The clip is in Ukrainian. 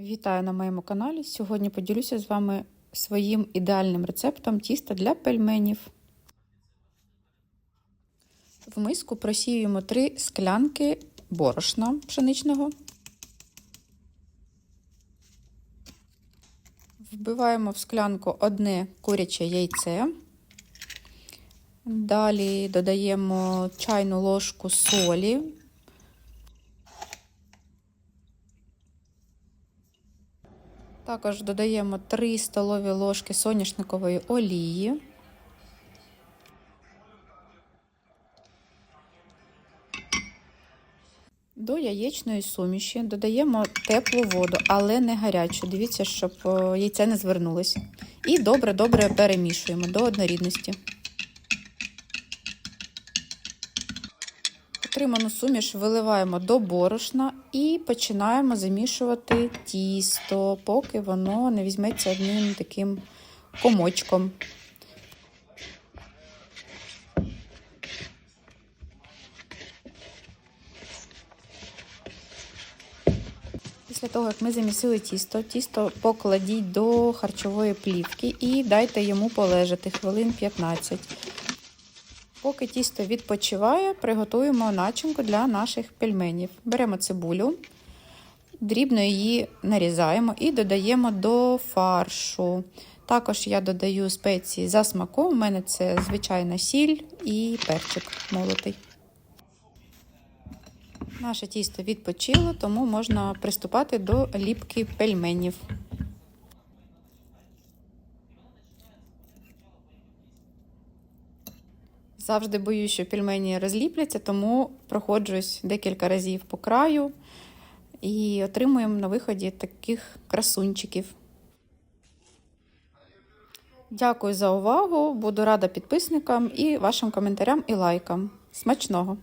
Вітаю на моєму каналі. Сьогодні поділюся з вами своїм ідеальним рецептом тіста для пельменів. В миску просіюємо 3 склянки борошна пшеничного. Вбиваємо в склянку одне куряче яйце. Далі додаємо чайну ложку солі. Також додаємо 3 столові ложки соняшникової олії. До яєчної суміші додаємо теплу воду, але не гарячу. Дивіться, щоб яйце не звернулось. І добре-добре перемішуємо до однорідності. Отриману суміш виливаємо до борошна і починаємо замішувати тісто, поки воно не візьметься одним таким комочком. Після того, як ми замісили тісто, тісто покладіть до харчової плівки і дайте йому полежати хвилин 15. Поки тісто відпочиває, приготуємо начинку для наших пельменів. Беремо цибулю, дрібно її нарізаємо і додаємо до фаршу. Також я додаю спеції за смаком. У мене це звичайна сіль і перчик молотий. Наше тісто відпочило, тому можна приступати до ліпки пельменів. Завжди боюсь, що пельмені розліпляться, тому проходжусь декілька разів по краю і отримуємо на виході таких красунчиків. Дякую за увагу. Буду рада підписникам і вашим коментарям і лайкам. Смачного!